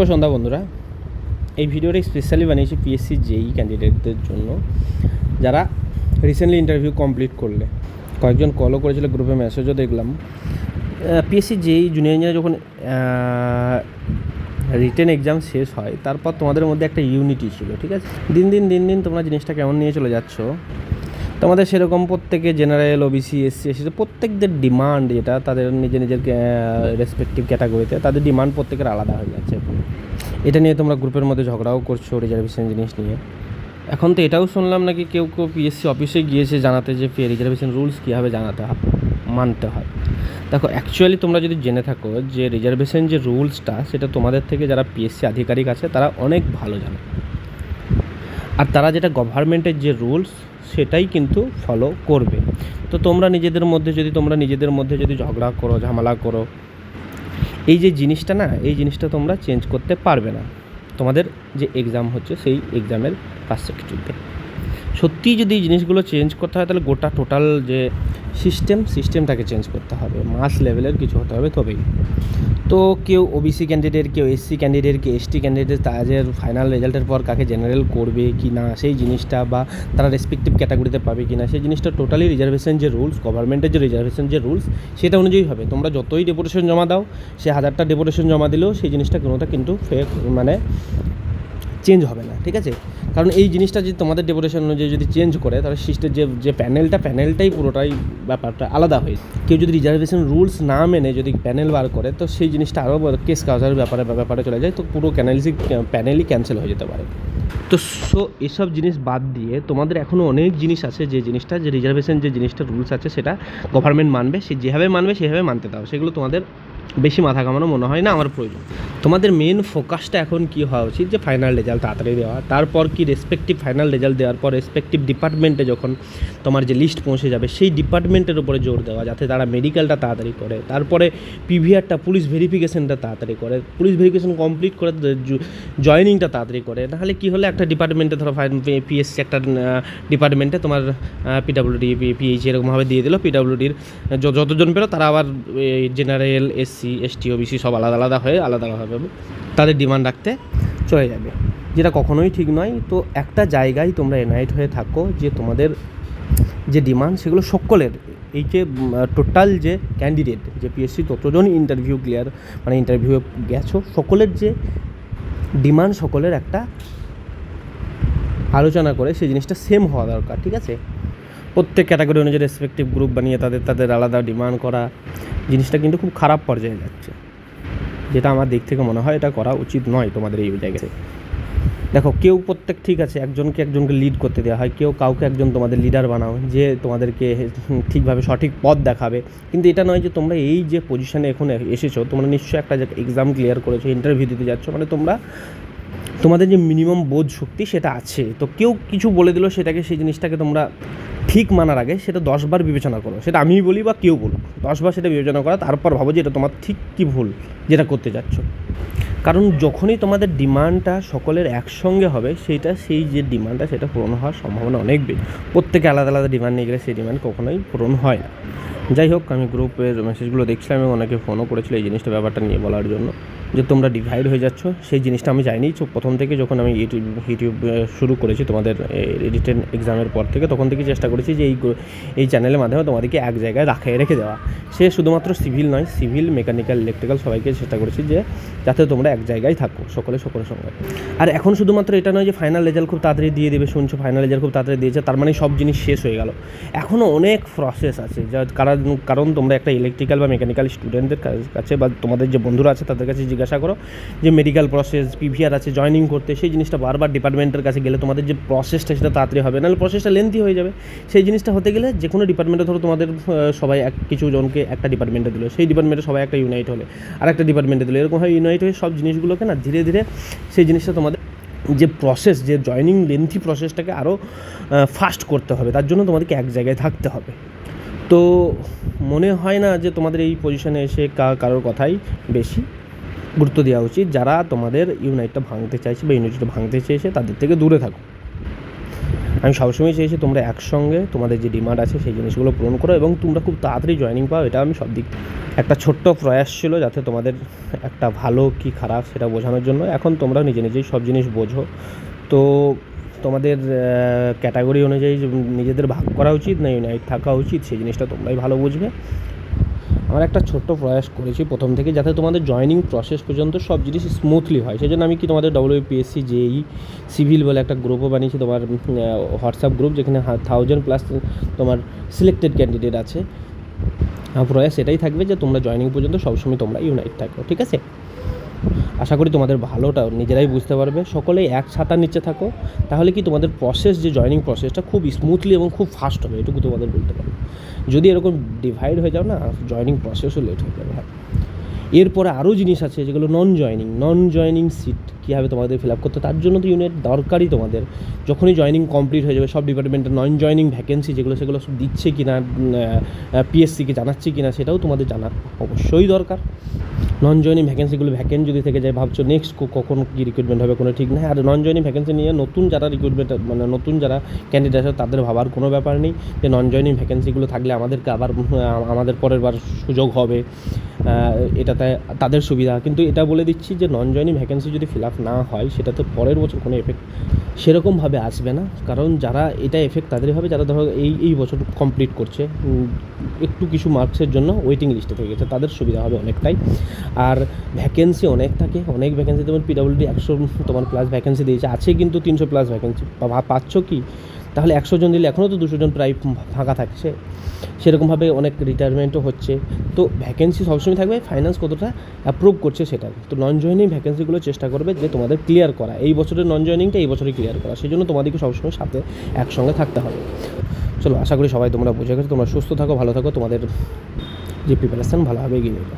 শুভ সন্ধ্যা বন্ধুরা। এই ভিডিওটা স্পেশালি বানিয়েছি পিএসসি জেই ক্যান্ডিডেটদের জন্য। যারা রিসেন্টলি ইন্টারভিউ কমপ্লিট করলে, কয়েকজন কলও করেছিল গ্রুপে মেসেজও দেখলাম। পিএসসি জেই জুনিয়র ইঞ্জিনিয়ার যখন রিটেন এক্সাম শেষ হয়, তারপর তোমাদের মধ্যে একটা ইউনিটি ছিল, ঠিক আছে? দিন দিন দিন দিন তোমরা জিনিসটা কেমন নিয়ে চলে যাচ্ছ তোমাদের সেরকম প্রত্যেকে জেনারেল ওবিসি এসসি এসসি প্রত্যেকদের ডিমান্ড যেটা, তাদের নিজের নিজের রেসপেক্টিভ ক্যাটাগরিতে তাদের ডিমান্ড প্রত্যেকের আলাদা হয়ে যাচ্ছে। এটা নিয়ে তোমরা গ্রুপের মধ্যে ঝগড়াও করছ রিজার্ভেশন জিনিস নিয়ে। এখন তো এটাও শুনলাম নাকি কেউ কেউ পিএসসি অফিসে গিয়েছে জানাতে যে রিজার্ভেশন রুলস কীভাবে জানাতে হয়, মানতে হয়। দেখো অ্যাকচুয়ালি তোমরা যদি জেনে থাকো যে রিজার্ভেশন যে রুলসটা সেটা তোমাদের থেকে যারা পিএসসি আধিকারিক আছে, তারা অনেক ভালো জানে। আর তারা যেটা গভর্নমেন্টের যে রুলস সেটাই কিন্তু ফলো করবে। তো তোমরা নিজেদের মধ্যে যদি, তোমরা নিজেদের মধ্যে যদি ঝগড়া করো, ঝামেলা করো, এই যে জিনিসটা না, এই জিনিসটা তোমরা চেঞ্জ করতে পারবে না। তোমাদের যে এক্সাম হচ্ছে, সেই এক্সামের পার্সপেক্টিভে সত্যিই যদি এই জিনিসগুলো চেঞ্জ করতে হয়, তাহলে গোটা টোটাল যে সিস্টেম সিস্টেমটাকে চেঞ্জ করতে হবে। মাস লেভেলের কিছু হতে হবে তবেই। তো কেউ ওবিসি ক্যান্ডিডেট কেউ এসসি ক্যান্ডিডেট কেউ এসটি ক্যান্ডিডেট তাদের ফাইনাল রেজাল্টের পর কাকে জেনারেল করবে কি না, সেই জিনিসটা বা তারা রেসপেক্টিভ ক্যাটাগরিতে পাবে কি না, সেই জিনিসটা টোটালি রিজার্ভেশন যে রুলস গভর্নমেন্টের যে রিজার্ভেশন যে রুলস সেটা অনুযায়ী হবে। তোমরা যতই ডেপুটেশন জমা দাও, সে হাজারটা ডেপুটেশন জমা দিলেও সেই জিনিসটা কোনোটা কিন্তু ফেক মানে চেঞ্জ হবে না, ঠিক আছে? কারণ এই জিনিসটা যদি তোমাদের ডেপুটেশন অনুযায়ী যদি চেঞ্জ করে, তাহলে সিস্টেম যে যে প্যানেলটা প্যানেলটাই পুরোটাই ব্যাপারটা আলাদা হয়ে কেউ যদি রিজার্ভেশন রুলস না মেনে যদি প্যানেল বার করে, তো সেই জিনিসটা আরও কেস কাউজার ব্যাপারে ব্যাপারে চলে যায়, তো পুরো ক্যানেলসি প্যানেলই ক্যান্সেল হয়ে যেতে পারে। তো সো এসব জিনিস বাদ দিয়ে তোমাদের এখনও অনেক জিনিস আছে যে জিনিসটা, যে রিজার্ভেশন যে জিনিসটা রুলস আছে, সেটা গভর্নমেন্ট মানবে, সে যেভাবে মানবে, সেভাবে মানতে দাও। সেগুলো তোমাদের বেশি মাথা কামানো মনে হয় না, আমার প্রয়োজন। তোমাদের মেন ফোকাসটা এখন কি হওয়া উচিত? যে ফাইনাল রেজাল্ট তাড়াতাড়ি দেওয়া। তারপর কি রেসপেক্টিভ ফাইনাল রেজাল্ট দেওয়ার পর রেসপেক্টিভ ডিপার্টমেন্টে যখন তোমার যে লিস্ট পৌঁছে যাবে, সেই ডিপার্টমেন্টের উপরে জোর দেওয়া, যাতে তারা মেডিকেলটা তাড়াতাড়ি করে। তারপরে পিভিআরটা পুলিশ ভেরিফিকেশনটা তাড়াতাড়ি করে। পুলিশ ভেরিফিকেশন কমপ্লিট করে জয়নিংটা তাড়াতাড়ি করে। নাহলে কি হলে, একটা ডিপার্টমেন্টে ধরো পিএসসি একটা ডিপার্টমেন্টে তোমার পিডাব্লিউডি পিএইচ এরকমভাবে দিয়ে দিল পিডাব্লিউডির যতজন পেল তারা আবার জেনারেল এসসি, এসটি, ওবিসি সব আলাদা আলাদা হয়ে আলাদা আলাদাভাবে তাদের ডিমান্ড রাখতে চলে যাবে। যেটা কখনোই ঠিক নয়। তো একটা জায়গায় তোমরা এনাইট হয়ে থাকো যে তোমাদের যে ডিমান্ড সেগুলো সকলের। এই যে টোটাল যে ক্যান্ডিডেট যে পিএসসি ততজন ইন্টারভিউ ক্লিয়ার মানে ইন্টারভিউ গেছো, সকলের যে ডিমান্ড, সকলের একটা আলোচনা করে সেই জিনিসটা সেম হওয়া দরকার, ঠিক আছে? প্রত্যেক ক্যাটাগরি অনুযায়ী রেসপেক্টিভ গ্রুপ বানিয়ে তাদের তাদের আলাদা ডিমান্ড করা জিনিসটা কিন্তু খুব খারাপ পর্যায়ে যাচ্ছে। যেটা আমার দিক থেকে মনে হয় এটা করা উচিত নয় তোমাদের এই জায়গায় দেখো, কেউ প্রত্যেক ঠিক আছে, একজনকে একজনকে লিড করতে দেওয়া হয়, কেউ কাউকে একজন তোমাদের লিডার বানাও, যে তোমাদেরকে ঠিকভাবে সঠিক পথ দেখাবে। কিন্তু এটা নয় যে তোমরা এই যে পজিশনে এখন এসেছ, তোমরা নিশ্চয়ই একটা এক্সাম ক্লিয়ার করেছ ইন্টারভিউ দিতে যাচ্ছ মানে তোমরা, তোমাদের যে মিনিমাম বোধ শক্তি সেটা আছে। তো কেউ কিছু বলে দিল, সেটাকে সেই জিনিসটাকে তোমরা ঠিক মানার আগে সেটা দশবার বিবেচনা করো। সেটা আমি বলি বা কেউ বলুক। দশবার সেটা বিবেচনা করা, তারপর ভাবো যে এটা তোমার ঠিক কী ভুল, যেটা করতে যাচ্ছ। কারণ যখনই তোমাদের ডিমান্ডটা সকলের একসঙ্গে হবে সেইটা সেই যে ডিমান্ডটা, সেটা পূরণ হওয়ার সম্ভাবনা অনেক বেশি। প্রত্যেকে আলাদা আলাদা ডিমান্ড নিয়ে গেলে সেই ডিমান্ড কখনোই পূরণ হয় না। যাই হোক, আমি গ্রুপের মেসেজগুলো দেখছিলাম এবং অনেকে ফোনও করেছিল এই জিনিসটা, ব্যাপারটা নিয়ে বলার জন্য। যে তোমরা ডিভাইড হয়ে যাচ্ছ, সেই জিনিসটা আমি জানি প্রথম থেকে যখন আমি ইউটিউব ইউটিউব শুরু করেছি তোমাদের রিটেন এক্সামের পর থেকে, তখন থেকে চেষ্টা করেছি যে এই এই চ্যানেলের মাধ্যমে তোমাদেরকে এক জায়গায় রাখায় রেখে দেওয়া। সে শুধুমাত্র সিভিল নয় সিভিল মেকানিক্যাল ইলেকট্রিক্যাল সবাইকে চেষ্টা করেছি যে যাতে তোমরা এক জায়গায় থাকো, সকলে সকলের সঙ্গে। আর এখন শুধুমাত্র এটা নয় যে ফাইনাল রেজাল্ট খুব তাড়াতাড়ি দিয়ে দেবে, শুনছো ফাইনাল রেজাল্ট খুব তাড়াতাড়ি দিয়েছে, তার মানে সব জিনিস শেষ হয়ে গেল। এখনও অনেক প্রসেস আছে, যা, কারণ কারণ তোমরা একটা ইলেকট্রিক্যাল বা মেকানিক্যাল স্টুডেন্টদের কাছে বা তোমাদের যে বন্ধুরা আছে, তাদের কাছে জিজ্ঞাসা করো যে মেডিকেল প্রসেস পিভিআর আছে জয়নিং করতে, সেই জিনিসটা বারবার ডিপার্টমেন্টের কাছে গেলে তোমাদের যে প্রসেসটা সেটা তাড়াতাড়ি হবে। নাহলে প্রসেসটা লেন্থি হয়ে যাবে। সেই জিনিসটা হতে গেলে যে কোনো ডিপার্টমেন্টে ধরো তোমাদের সবাই এক, কিছু জনকে একটা ডিপার্টমেন্টে দিল। সেই ডিপার্টমেন্টে সবাই একটা ইউনাইট হলে আর একটা ডিপার্টমেন্টে দিল হয় ইউনাইট হয়ে সব জিনিসগুলোকে না ধীরে ধীরে সেই জিনিসটা তোমাদের যে প্রসেস যে জয়নিং লেন্থি প্রসেসটাকে আরও ফাস্ট করতে হবে। তার জন্য তোমাদেরকে এক জায়গায় থাকতে হবে। তো মনে হয় না যে তোমাদের এই পজিশনে এসে কারোর কথাই বেশি। গুরুত্ব দেওয়া উচিত। যারা তোমাদের ইউনাইটটা ভাঙতে চাইছে বা ইউনিটটা ভাঙতে চেয়েছে, তাদের থেকে দূরে থাকো। আমি সবসময় চেয়েছি তোমরা একসঙ্গে তোমাদের যে ডিমান্ড আছে, সেই জিনিসগুলো পূরণ করো এবং তোমরা খুব তাড়াতাড়ি জয়েনিং পাও। এটা আমি সব দিক একটা ছোট্ট প্রয়াস ছিল যাতে তোমাদের একটা ভালো কি খারাপ সেটা বোঝানোর জন্য। এখন তোমরা নিজে নিজেই সব জিনিস বোঝো। তো তোমাদের ক্যাটাগরি অনুযায়ী নিজেদের ভাগ করা উচিত, না ইউনাইট থাকা উচিত, সেই জিনিসটা তোমরাই ভালো বুঝবে। আমার একটা ছোট্ট প্রয়াস করেছি প্রথম থেকে যাতে তোমাদের জয়নিং প্রসেস পর্যন্ত সব জিনিস স্মুথলি হয়। সেই জন্য আমি কি তোমাদের ডব্লিউপিএসসি জেই সিভিল বলে একটা গ্রুপও বানিয়েছি, তোমার হোয়াটসঅ্যাপ গ্রুপ যেখানে থাউজেন্ড প্লাস তোমার সিলেক্টেড ক্যান্ডিডেট আছে। আমার প্রয়াস এটাই থাকবে যে তোমরা জয়নিং পর্যন্ত সবসময় তোমরা ইউনাইট থাকো, ঠিক আছে? আশা করি তোমাদের ভালোটা নিজেরাই বুঝতে পারবে। সকলেই এক ছাতার নিচে থাকো, তাহলে কি তোমাদের প্রসেস যে জয়নিং প্রসেসটা খুব স্মুথলি এবং খুব ফাস্ট হবে, এটুকু তোমাদের বলতে পারব। যদি এরকম ডিভাইড হয়ে যাও না জয়নিং প্রসেসও লেট হয়ে যাবে হ্যাঁ। এরপরে আরও জিনিস আছে, যেগুলো non joining non joining seat কীভাবে তোমাদের ফিল আপ করতে তার জন্য তো ইউনিট দরকারই তোমাদের। যখনই জয়নিং কমপ্লিট হয়ে যাবে, সব ডিপার্টমেন্টের নন জয়নিং ভ্যাকেন্সি যেগুলো, সেগুলো সব দিচ্ছে কি না পিএসসিকে জানাচ্ছে কি না সেটাও তোমাদের জানা অবশ্যই দরকার। নন জয়নিং ভ্যাকেন্সিগুলো ভ্যাকেন্ট যদি থেকে যায়, ভাবছ নেক্সট কখন কী রিক্রুটমেন্ট হবে, কোনো ঠিক নেই। আর নন জয়নিং ভ্যাকেন্সি নিয়ে নতুন যারা রিক্রুটমেন্ট মানে নতুন যারা ক্যান্ডিডেট আছে তাদের ভাবার কোনো ব্যাপার নেই। যে নন জয়নিং ভ্যাকেন্সিগুলো থাকলে আমাদেরকে আবার আমাদের পরের বার সুযোগ হবে। এটাতে তাদের সুবিধা। কিন্তু এটা বলে দিচ্ছি যে নন জয়নিং ভ্যাকেন্সি যদি ফিল আপ না হয়, সেটা তো পরের বছর কোনো এফেক্ট সেরকমভাবে আসবে না। কারণ যারা এটা এফেক্ট তাদেরই হবে, যারা ধরো এই এই বছর কমপ্লিট করছে একটু কিছু মার্কসের জন্য ওয়েটিং লিস্টে থেকে গেছে, তাদের সুবিধা হবে অনেকটাই। আর ভ্যাকেন্সি অনেক থাকে, অনেক ভ্যাকেন্সি তোমার পিডাব্লিউডি একশো তোমার প্লাস ভ্যাকেন্সি দিয়েছে, আছে কিন্তু তিনশো প্লাস ভ্যাকেন্সি পাচ্ছ কি? তাহলে একশো জন দিলে এখনও তো দুশো জন প্রায় ফাঁকা থাকছে। সেরকমভাবে অনেক রিটায়ারমেন্টও হচ্ছে। তো ভ্যাকেন্সি সবসময় থাকবে ফাইন্যান্স কতটা অ্যাপ্রুভ করছে সেটা তো নন জয়নিং ভ্যাকেন্সিগুলো চেষ্টা করবে যে তোমাদের ক্লিয়ার করা। এই বছরের নন জয়নিংটা এই বছরই ক্লিয়ার করা। সেই জন্য তোমাদেরকে সবসময় সাথে একসঙ্গে থাকতে হবে। চলো, আশা করি সবাই তোমরা বুঝে গেছো। তোমরা সুস্থ থাকো, ভালো থাকো। তোমাদের যে প্রিপারেশান ভালোভাবে এগিয়ে নেবে